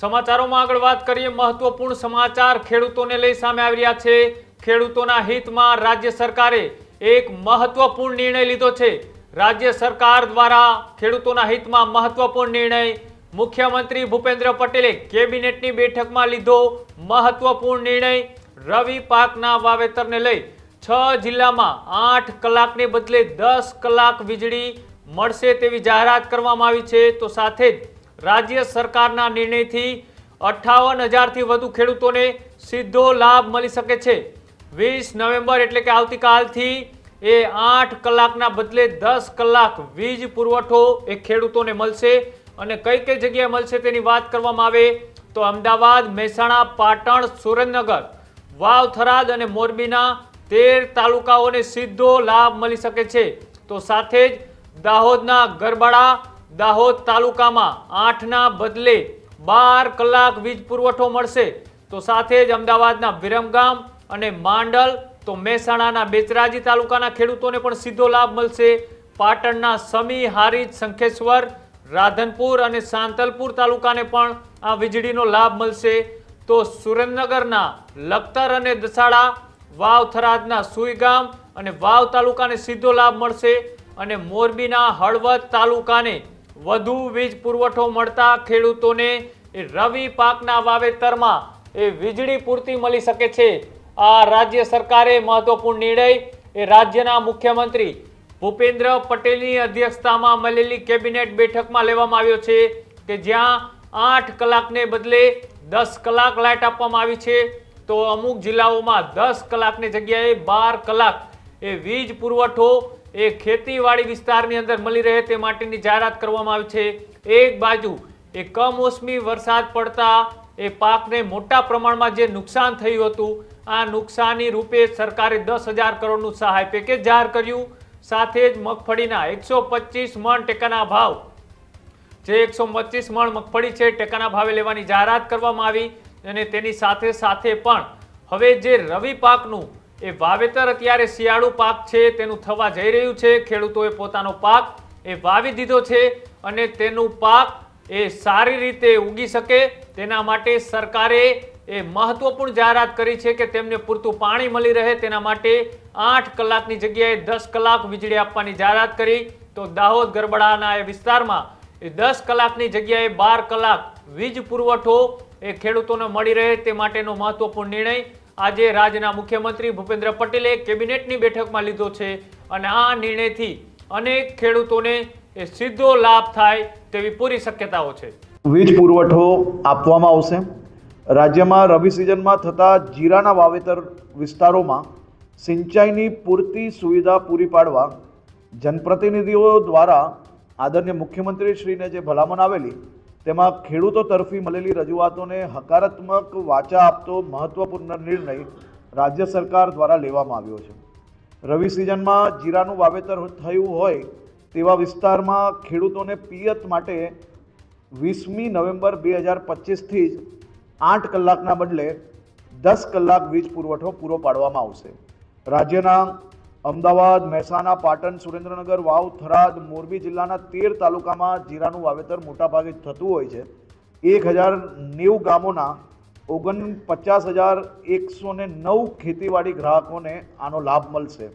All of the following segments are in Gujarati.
સમાચારોમાં આગળ વાત કરીએ. મહત્વપૂર્ણ સમાચાર ખેડૂતોને લઈ સામે આવી રહ્યા છે. ખેડૂતોના હિતમાં રાજ્ય સરકારે એક મહત્વપૂર્ણ નિર્ણય લીધો છે. રાજ્ય સરકાર દ્વારા ખેડૂતોના હિતમાં મહત્વપૂર્ણ નિર્ણય મુખ્યમંત્રી ભૂપેન્દ્ર પટેલે કેબિનેટની બેઠકમાં લીધો મહત્વપૂર્ણ નિર્ણય. રવિ પાકના વાવેતરને લઈ છ જિલ્લામાં આઠ કલાકને બદલે દસ કલાક વીજળી મળશે તેવી જાહેરાત કરવામાં આવી છે. તો સાથે જ રાજ્ય સરકારના નિર્ણયથી અઠ્ઠાવન હજારથી વધુ ખેડૂતોને સીધો લાભ મળી શકે છે. વીસ નવેમ્બર એટલે કે આવતીકાલથી એ આઠ કલાકના બદલે દસ કલાક વીજ પુરવઠો એ ખેડૂતોને મળશે અને કઈ કઈ જગ્યાએ મળશે તેની વાત કરવામાં આવે તો અમદાવાદ, મહેસાણા, પાટણ, સુરેન્દ્રનગર વાવ થરાદ અને મોરબીના તેર તાલુકાઓને સીધો લાભ મળી શકે છે. તો સાથે જ દાહોદના ગરબાડા દાહોદ તાલુકામાં આઠના બદલે બાર કલાક વીજ પુરવઠો મળશે. તો સાથે જ અમદાવાદના વિરમગામ અને માંડલ, તો મહેસાણાના બેચરાજી તાલુકાના ખેડૂતોને પણ સીધો લાભ મળશે. પાટણના સમી, હારીજ, શંખેશ્વર, રાધનપુર અને સાંતલપુર તાલુકાને પણ આ વીજળીનો લાભ મળશે. તો સુરેન્દ્રનગરના લખતર અને દસાડા વાવ થરાદના સુઈગામ અને વાવ તાલુકાને સીધો લાભ મળશે. અને મોરબીના હળવદ તાલુકાને વધુ વીજ પુરવઠો મળતા ખેડૂતોને રવિ પાકના વાવેતરમાં એ વીજળી પૂરતી મળી શકે છે. આ રાજ્ય સરકારે મહત્વપૂર્ણ નિર્ણય એ રાજ્યના મુખ્યમંત્રી ભૂપેન્દ્ર પટેલની અધ્યક્ષતામાં મળેલી કેબિનેટ બેઠકમાં લેવામાં આવ્યો છે કે જ્યાં આઠ કલાકને બદલે દસ કલાક લાઇટ આપવામાં આવી છે. તો અમુક જિલ્લાઓમાં દસ કલાકની જગ્યાએ બાર કલાક એ વીજ પુરવઠો એ ખેતીવાડી વિસ્તારની અંદર મળી રહે તે માટેની જાહેરાત કરવામાં આવી છે. એક બાજુ એ કમોસમી વરસાદ પડતા એ પાકને મોટા પ્રમાણમાં જે નુકસાન થયું હતું, આ નુકસાની રૂપે સરકારે દસ હજાર કરોડનું સહાય પેકેજ જાહેર કર્યું. સાથે જ મગફળીના એકસો પચીસ મણ ટેકાના ભાવ, જે એકસો પચીસ મણ મગફળી છે, ટેકાના ભાવે લેવાની જાહેરાત કરવામાં આવી. અને તેની સાથે સાથે પણ હવે જે રવિ પાકનું એ વાવેતર અત્યારે શિયાળુ પાક છે, તેનું થવા જઈ રહ્યું છે. ખેડૂતોએ પોતાનો પાક એ વાવી દીધો છે અને તેનું પાક એ સારી રીતે ઉગી શકે. તેના માટે સરકારે એ મહત્વપૂર્ણ જાહેરાત કરી છે કે તેમને પૂરતું પાણી મળી રહે. તેના માટે આઠ કલાકની જગ્યાએ દસ કલાક વીજળી આપવાની જાહેરાત કરી. તો દાહોદ ગરબડાના એ વિસ્તારમાં એ દસ કલાકની જગ્યાએ બાર કલાક વીજ પુરવઠો એ ખેડૂતોને મળી રહે તે માટેનો મહત્વપૂર્ણ નિર્ણય આજે રાજ્યના મુખ્યમંત્રી ભૂપેન્દ્ર પટેલે કેબિનેટની બેઠકમાં લીધો છે અને આ નિર્ણયથી અનેક ખેડૂતોને એ સીધો લાભ થાય તેવી પૂરી શક્યતાઓ છે. વીજ પુરવઠો આપવામાં આવશે. રાજ્યમાં રવિ સિઝનમાં થતા જીરાના વાવેતર વિસ્તારોમાં સિંચાઈની પૂરતી સુવિધા પૂરી પાડવા જનપ્રતિનિધિઓ દ્વારા આદરણીય મુખ્યમંત્રીશ્રીને જે ભલામણ આવેલી તેમાં ખેડૂતો તરફી મળેલી રજૂઆતોને હકારાત્મક વાચા આપતો મહત્વપૂર્ણ નિર્ણય રાજ્ય સરકાર દ્વારા લેવામાં આવ્યો છે. રવિ સિઝનમાં જીરાનું વાવેતર થયું હોય તેવા વિસ્તારમાં ખેડૂતોને પિયત માટે વીસમી નવેમ્બર બે હજાર પચીસથી જ આઠ કલાકના બદલે દસ કલાક વીજ પુરવઠો પૂરો પાડવામાં આવશે. રાજ્યના અમદાવાદ, મહેસાણા, પાટણ, સુરેન્દ્રનગર, વાવ, થરાદ, મોરબી જિલ્લાના તેર તાલુકામાં જીરાનું વાવેતર મોટાભાગે થતું હોય છે. એક હજાર નેવું ગામોના ઓગણ પચાસ હજાર એકસો ને નવ ખેતીવાડી ગ્રાહકોને આનો લાભ મળશે.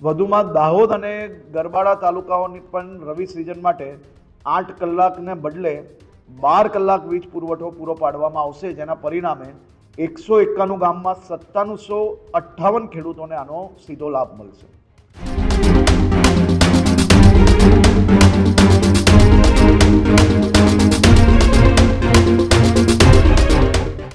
વધુમાં દાહોદ અને ગરબાડા તાલુકાઓની પણ રવિ સિઝન માટે આઠ કલાકને બદલે બાર કલાક વીજ પુરવઠો પૂરો પાડવામાં આવશે, જેના પરિણામે એકસો એકાણું ગામમાં સત્તાણુસો અઠ્ઠાવન ખેડૂતોને આનો સીધો લાભ મળશે.